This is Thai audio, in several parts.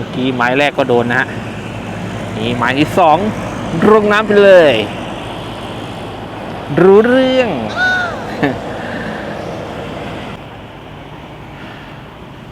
มื่อกี้ไม้แรกก็โดนนะฮะนี่ไม้ที่สองลงน้ำไปเลย รู้เรื่อง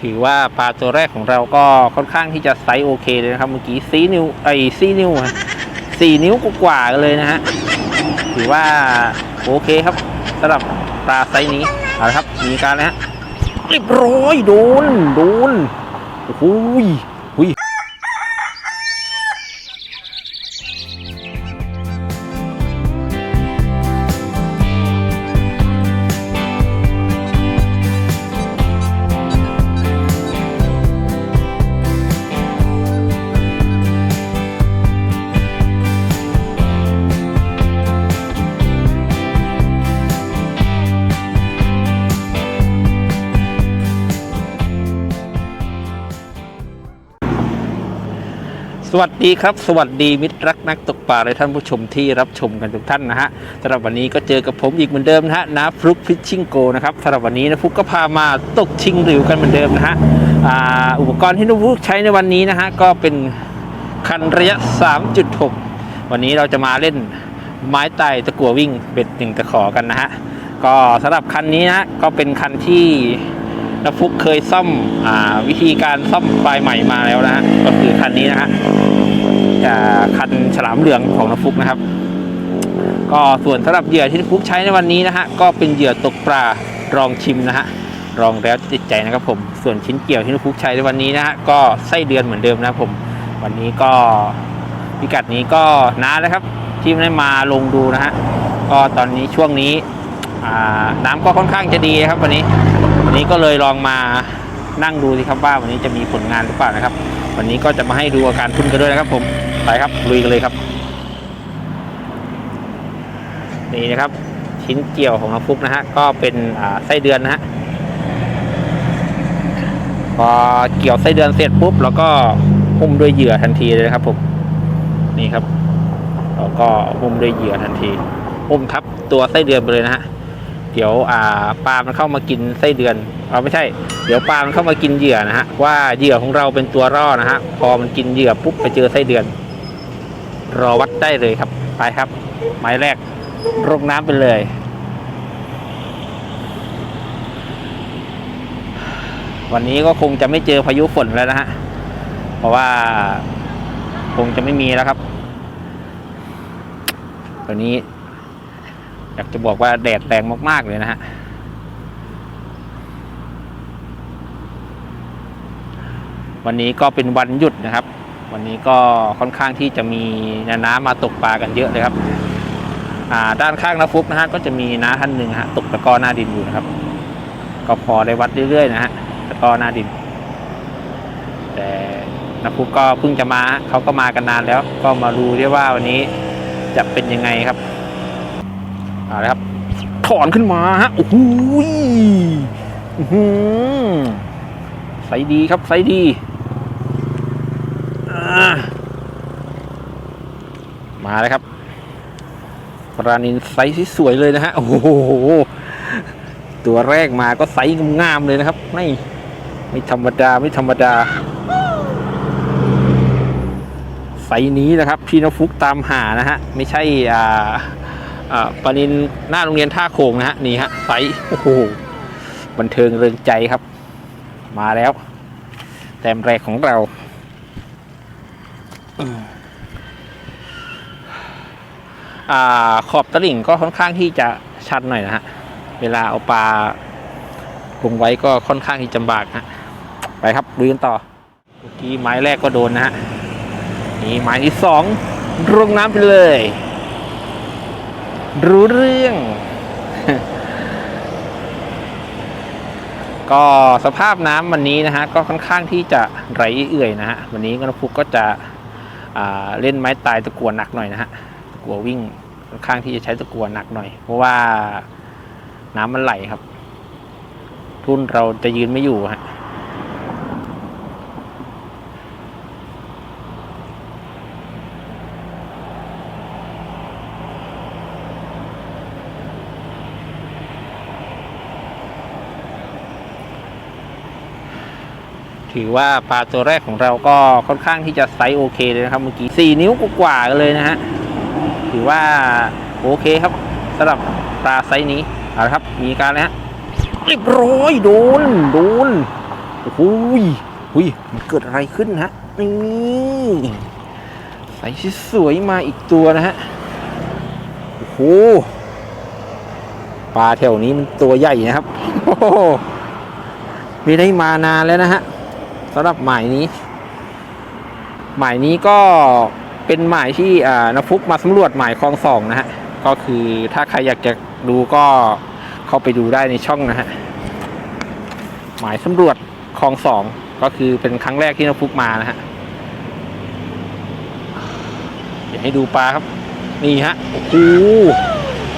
ถือว่าปลาตัวแรกของเราก็ค่อนข้างที่จะไซส์โอเคเลยนะครับ เมื่อกี้ซีนิ้วไอ้ซีนิ้วสี่นิ้วกว่ากันเลยนะฮะถือว่าโอเคครับสำหรับปลาไซส์นี้เอาละครับมีการนะฮะเรียบร้อยโดนโดนโอ้ย หุย สวัสดีครับ สวัสดีมิตรรักนักตกปลาและท่านผู้ชมที่รับชมกันทุกท่านนะฮะสำหรับวันนี้ก็เจอกับผมอีกเหมือนเดิมนะฮะนาฟลุกฟิชชิงโกนะครับสำหรับวันนี้นะฟลุกก็พามาตกชิงหิวกันเหมือนเดิมนะฮะอ,อุปกรณ์ที่นุฟลุกใช้ในวันนี้นะฮะก็เป็นคันระยะ 3.6 วันนี้เราจะมาเล่นไม้ไต่ตะกัววิ่งเบ็ดหนึ่งตะขอกันนะฮะก็สำหรับคันนี้นะก็เป็นคันที่นฟุกเคยซ่อมอวิธีการซ่อมปลายใหม่มาแล้วนะฮะก็คือคันนี้นะฮะ คันฉลามเหลืองของนฟุกนะครับ ก็ส่วนสำหรับเหยื่อที่นฟุกใช้ในวันนี้นะฮะก็เป็นเหยื่อตกปลารองชิมนะฮะรองแล้วติดใจนะครับผมส่วนชิ้นเกี่ยวที่นฟุกใช้ในวันนี้นะฮะก็ไส้เดือนเหมือนเดิมนะครับผม วันนี้ก็พิกัดนี้ก็นานแล้วครับที่ได้มาลงดูนะฮะก็ตอนนี้ช่วงนี้น้ำก็ค่อนข้างจะดีครับวันนี้ วันนี้ก็เลยลองมานั่งดูสิครับว่าวันนี้จะมีผลงานหรือเปล่านะครับ วันนี้ก็จะมาให้ดูอาการทุนกันด้วยนะครับผม ไปครับลุยกันเลยครับ นี่นะครับ ชิ้นเกี่ยวของน้ำฟุกนะฮะก็เป็นไส้เดือนนะฮะพอเกี่ยวไส้เดือนเสร็จปุ๊บแล้วก็หุ้มด้วยเหยื่อทันทีเลยนะครับผมนี่ครับแล้วก็หุ้มด้วยเหยื่อทันทีหุ้มทับตัวไส้เดือนไปเลยนะฮะเดี๋ยวอ่าปลามันเข้ามากินไส้เดือนเอาไม่ใช่ เดี๋ยวปลามันเข้ามากินเหยื่อนะฮะว่าเหยื่อของเราเป็นตัวร่อนะฮะพอมันกินเหยื่อปุ๊บไปเจอไส้เดือน รอวัดได้เลยครับ ไปครับ ไม้แรกลงน้ำไปเลย วันนี้ก็คงจะไม่เจอพายุฝนแล้วนะฮะ เพราะว่าคงจะไม่มีแล้วครับตอนนี้ อยากจะบอกว่าแดดแรงมากๆเลยนะฮะวันนี้ก็เป็นวันหยุดนะครับ วันนี้ก็ค่อนข้างที่จะมีน้ำมาตกปลากันเยอะเลยครับด้านข้างน้าฟุกนะฮะก็จะมีน้าท่านหนึ่งฮะตกตะกร้อหน้าดินอยู่นะครับ ก็พอได้วัดเรื่อยๆนะฮะตะกร้อหน้าดิน แต่น้าฟุกก็เพิ่งจะมาเขาก็มากันนานแล้ว ก็มาดูด้วยว่าวันนี้จะเป็นยังไงครับเอาละครับถอนขึ้นมาฮะโอ้โหยอื้อหือใสดีครับใสดีอ่า มาเลยครับปลานินไซส์สวยเลยนะฮะ โอ้โห ตัวแรกมาก็ไซส์งามๆเลยนะครับ ไม่ ไม่ธรรมดา ไม่ธรรมดา ไซส์นี้นะครับ พี่นฟุกตามหานะฮะ ไม่ใช่ อ่า อ่าปลานินหน้าโรงเรียนท่าโขงนะฮะ นี่ฮะ ไซส์ โอ้โห บันเทิงเริงใจครับ มาแล้ว แต้มแรกของเรา อืมอ่า ขอบตลิ่งก็ค่อนข้างที่จะชันหน่อยนะฮะ เวลาเอาปลาลงไว้ก็ค่อนข้างที่จำบากฮะ ไปครับดูกันต่อ เมื่อกี้ไม้แรกก็โดนนะฮะ นี่ไม้ที่สองลงน้ำไปเลย รู้เรื่อง ก็สภาพน้ำวันนี้นะฮะ ก็ค่อนข้างที่จะไหลเอื่อยนะฮะ วันนี้กนพุกก็จะเล่นไม้ตายตะกัวหนักหน่อยนะฮะ ตะกัววิ่ง ค่อนข้างที่จะใช้ตะกัวหนักหน่อย เพราะว่าน้ำมันไหลครับ ทุ่นเราจะยืนไม่อยู่ฮะถือว่าปลาตัวแรกของเราก็ค่อนข้างที่จะไซส์โอเคเลยนะครับเมื่อกี้สี่นิ้วกว่าๆกันเลยนะฮะ ถือว่าโอเคครับสำหรับปลาไซส์นี้เอาละครับ มีการนะฮะเรียบร้อยโดนโดนโอ้โหยหุยมันเกิดอะไรขึ้นฮะนี่ใสสวยมาอีกตัวนะฮะโอ้โหปลาแถวนี้มันตัวใหญ่นะครับโอ้โหไม่ได้มานานแล้วนะฮะสำหรับหมายนี้ หมายนี้ก็ เป็นหมายที่อ่านฟุกมาสำรวจหมายคลองสองนะฮะก็คือถ้าใครอยากจะดูก็เข้าไปดูได้ในช่องนะฮะหมายสำรวจคลองสองก็คือเป็นครั้งแรกที่นฟุกมานะฮะเดี๋ยวให้ดูปลาครับ นี่ฮะโอ้โห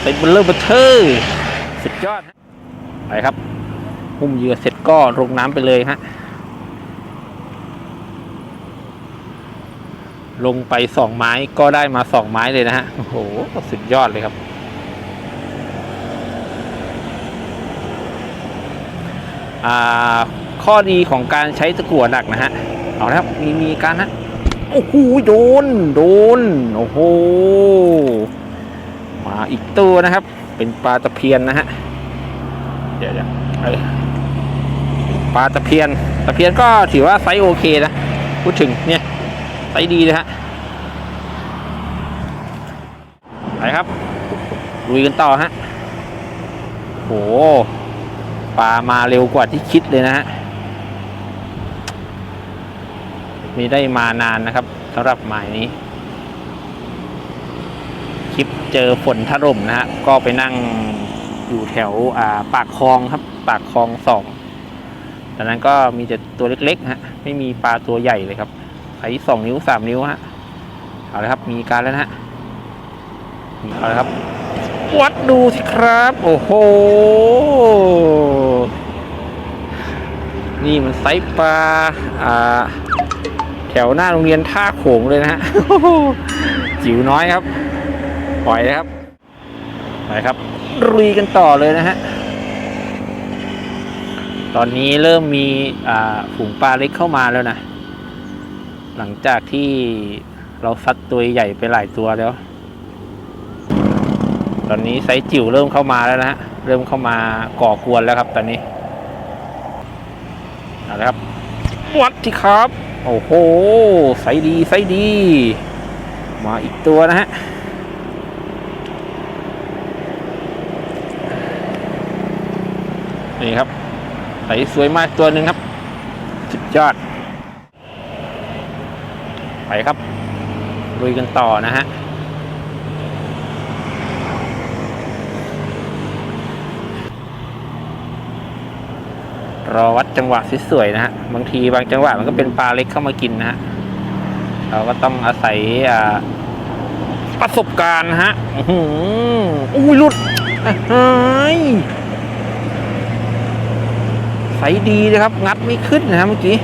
เซ็ตเบลเลอร์บอร์เทอร์สุดยอดฮะไปครับหุ้มเหยื่อเสร็จก็ลงน้ำไปเลยฮะ ลงไปสองไม้ก็ได้มาสองไม้เลยนะฮะโอ้โหสุดยอดเลยครับ ข้อดีของการใช้ตะกั่วหนักนะฮะ เอาละครับ มีมีการฮะโอ้โหโดน โดน โอ้โห มาอีกตัวนะครับ เป็นปลาตะเพียนนะฮะ เดี๋ยวเดี๋ยวปลาตะเพียน ตะเพียนก็ถือว่าไซส์โอเคนะ พูดถึงเนี่ย ไซส์ดีเลยฮะไปครับลุยกันต่อฮะโหปลามาเร็วกว่าที่คิดเลยนะฮะมีได้มานานนะครับสำหรับหมายนี้ คลิปเจอฝนถล่มนะฮะก็ไปนั่งอยู่แถวาปากคลองครับ ปากคลองสองดังนั้นก็มีแต่ตัวเล็กๆฮะไม่มีปลาตัวใหญ่เลยครับ ไซส์สองนิ้วสามนิ้วฮะเอาเลยครับมีการแล้วนะฮะเอาเลยครับวัดดูสิครับ โอ้โห นี่มันไซปลาอ่า แถวหน้าโรงเรียนท่าโขงเลยนะฮะจิ๋วน้อยครับ ปล่อยเลยครับไปครับรุยกันต่อเลยนะฮะ ตอนนี้เริ่มมี อ่าฝูงปลาเล็กเข้ามาแล้วนะ หลังจากที่เราซัดตัวใหญ่ไปหลายตัวแล้ว ตอนนี้ไซส์จิ๋วเริ่มเข้ามาแล้วนะฮะ เริ่มเข้ามาก่อกวนแล้วครับ ตอนนี้เอาละครับวัดที่ครับ โอ้โห ไซส์ดีไซส์ดี มาอีกตัวนะฮะนี่ครับไซส์สวยมากตัวหนึ่งครับสุดยอด ไปครับลุยกันต่อนะฮะรอวัดจังหวะสวยๆนะฮะบางทีบางจังหวะมันก็เป็นปลาเล็กเข้ามากินนะฮะเราก็ต้องอาศัยประสบการณ์ฮะอื้อหืออุ้ยหลุดเฮ้ยใสดีเลยครับ งัดไม่ขึ้นนะฮะเมื่อกี้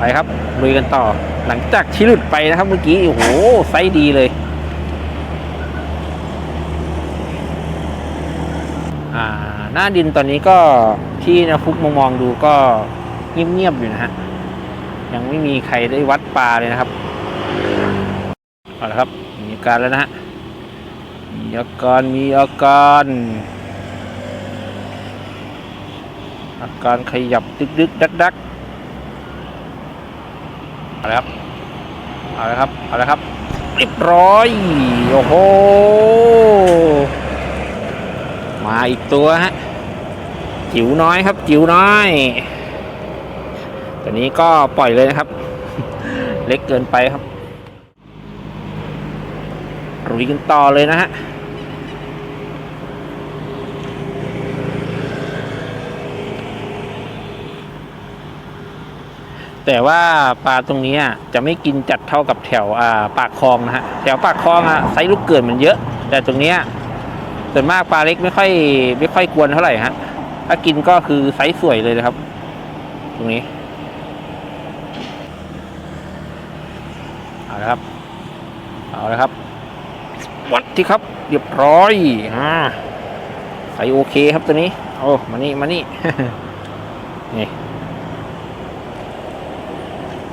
ไปครับลุยกันต่อ หลังจากที่หลุดไปนะครับเมื่อกี้ โอ้โห ไซส์ดีเลย อ่า หน้าดินตอนนี้ก็ที่นะฟุกมองมองดูก็เงียบๆอยู่นะฮะ ยังไม่มีใครได้วัดปลาเลยนะครับ เอาละครับ มีการแล้วนะฮะ มีอาการมีอาการอาการขยับดึกดึกดักดัก เอาละครับ เอาละครับ เอาละครับ เรียบร้อย โอ้โห มาอีกตัวฮะ จิ๋วน้อยครับ จิ๋วน้อย ตัวนี้ก็ปล่อยเลยนะครับ เล็กเกินไปครับรุยกันต่อเลยนะฮะ แต่ว่าปลาตรงนี้จะไม่กินจัดเท่ากับแถวอ่าปากคลองนะฮะแถวปากคลองอะไซส์ลูกเกิดมันเยอะ แต่ตรงนี้ส่วนมากปลาเล็กไม่ค่อยไม่ค่อยกวนเท่าไหร่ฮะถ้ากินก็คือไซส์สวยเลยนะครับ ตรงนี้เอาละครับ เอาละครับวัดที่ครับเรียบร้อยอ่าใส่โอเคครับตัวนี้โอ้มานี่มานี่นี่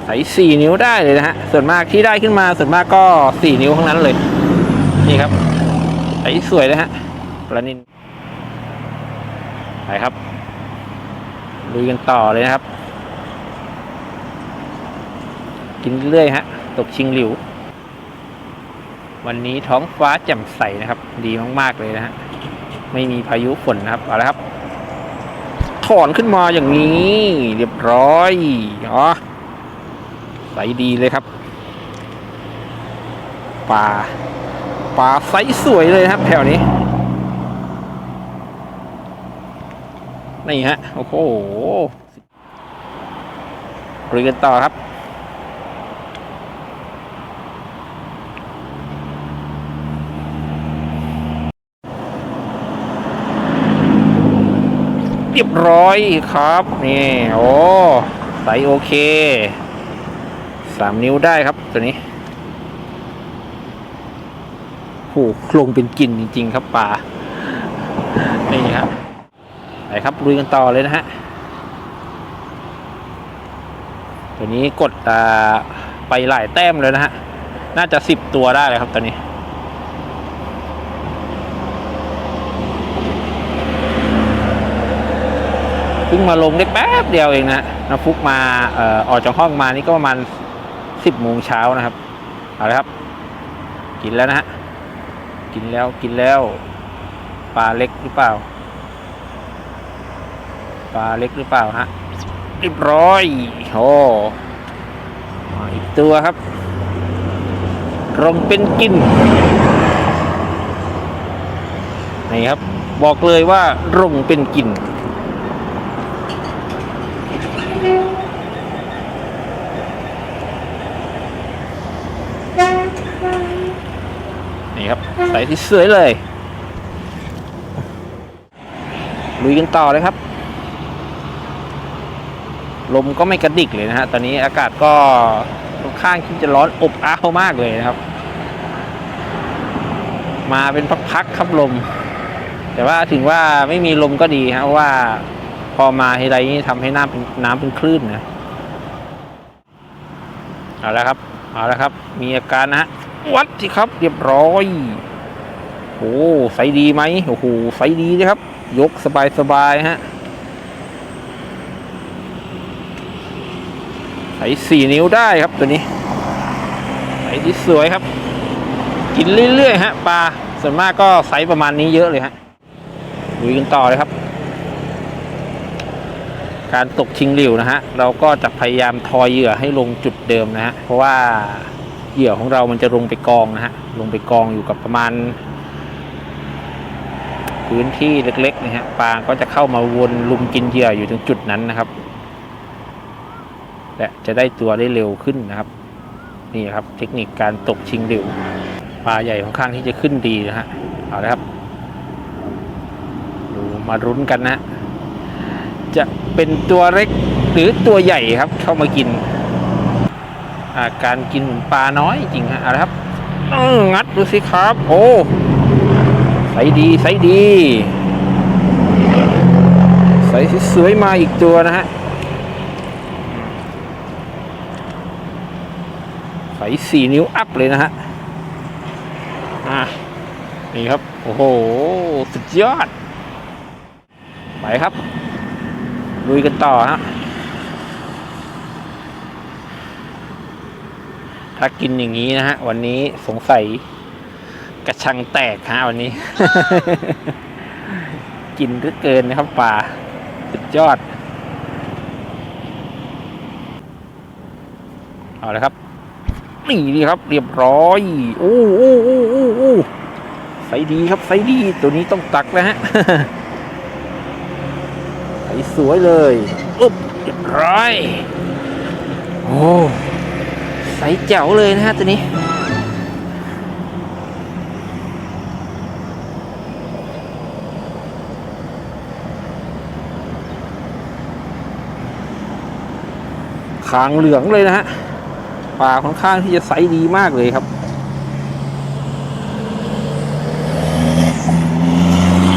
ใส่สี่นิ้วได้เลยนะฮะ ส่วนมากที่ได้ขึ้นมาส่วนมากก็สี่นิ้วทั้งนั้นเลย นี่ครับใส่สวยเลยฮะปลานินไปครับลุยกันต่อเลยนะครับ กินเรื่อยฮะ ตกชิงหลิว วันนี้ท้องฟ้าแจ่มใสนะครับ ดีมากๆเลยนะฮะ ไม่มีพายุฝนนะครับ เอาละครับ ถอนขึ้นมาอย่างนี้ เรียบร้อย อ๋อ ใสดีเลยครับปลาปลาไซส์สวยเลยครับ แถวนี้ นี่ฮะ โอ้โหเรียนต่อครับ เรียบร้อยครับ นี่ โอ้ ใสโอเค สามนิ้วได้ครับตัวนี้โหโครงเป็นกลิ่นจริง ๆ ครับป่านี่ครับไปครับลุยกันต่อเลยนะฮะตัวนี้กดอ่าไปหลายแต้มเลยนะฮะ น่าจะสิบตัวได้เลยครับตัวนี้ เพิ่งมาลงได้แป๊บเดียวเองนะนะฟุกมาออออกจากห้องมานี่ก็ประมาณ สิบโมงเช้านะครับ เอาละครับ กินแล้วนะฮะ กินแล้วกินแล้วปลาเล็กหรือเปล่า ปลาเล็กหรือเปล่าฮะเรียบร้อยโอ้มาอีกตัวครับลงเป็นกินนี่ครับ บอกเลยว่ารงเป็นกิน นี่ครับ ใส่ที่สวยเลย ลุยกันต่อเลยครับ ลมก็ไม่กระดิกเลยนะฮะ ตอนนี้อากาศก็ค่อนข้างที่จะร้อนอบอ้าวมากเลยนะครับ มาเป็นพักๆครับลม แต่ว่าถึงว่าไม่มีลมก็ดีฮะเพราะว่าพอมาทีไรนี่ทำให้น้ำเป็นน้ำเป็นคลื่นนะเอาละครับ เอาละครับ มีอาการนะฮะวัดสิครับ เรียบร้อย โอ้ใสดีไหมโอ้โหใสดีเลยครับ ยกสบายสบายฮะใสสี่นิ้วได้ครับตัวนี้ใสที่สวยครับ กินเรื่อยๆฮะปลาส่วนมากก็ไซส์ประมาณนี้เยอะเลยฮะลุยกันต่อเลยครับ การตกชิงหลิวนะฮะเราก็จะพยายามทอยเหยื่อให้ลงจุดเดิมนะฮะเพราะว่าเหยื่อของเรามันจะลงไปกองนะฮะลงไปกองอยู่กับประมาณ พื้นที่เล็กๆนะฮะปลาก็จะเข้ามาวนลุมกินเหยื่ออยู่ตรงจุดนั้นนะครับและจะได้ตัวได้เร็วขึ้นนะครับ นี่ครับเทคนิคการตกชิงหลิวปลาใหญ่ค่อนข้างที่จะขึ้นดีนะฮะเอาละครับดูมารุ้นกันนะ จะเป็นตัวเล็กหรือตัวใหญ่ครับเข้ามากินอาการกินเหมือนปลาน้อยจริงฮะเอาละครับงัดดูสิครับ โอ้ สดีใสดีใสสวยมาอีกตัวนะฮะใสสี่นิ้วอัพเลยนะฮะอะนี่ครับ โอ้โห สุดยอด ไปครับลุยกันต่อฮะถ้ากินอย่างนี้นะฮะ วันนี้สงสัย กระชังแตกฮะวันนี้ กินเหลือเกินนะครับป่าสุดยอด เอาเลยครับ นี่นี่ครับ เรียบร้อย โอ้โอ้โอ้โอ้โอ้ใสดีครับใสดี ตัวนี้ต้องตักแล้วฮะใสสวยเลยอุ๊บเรียบร้อย โอ้ใสแจ๋วเลยนะฮะตัวนี้ คางเหลืองเลยนะฮะปลาค่อนข้างที่จะใสดีมากเลยครับ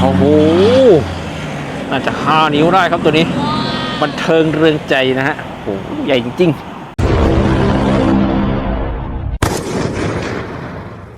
โอ้โหน่าจะห้านิ้วได้ครับตัวนี้ บันเทิงเรืองใจนะฮะโอ้โหใหญ่จริงๆ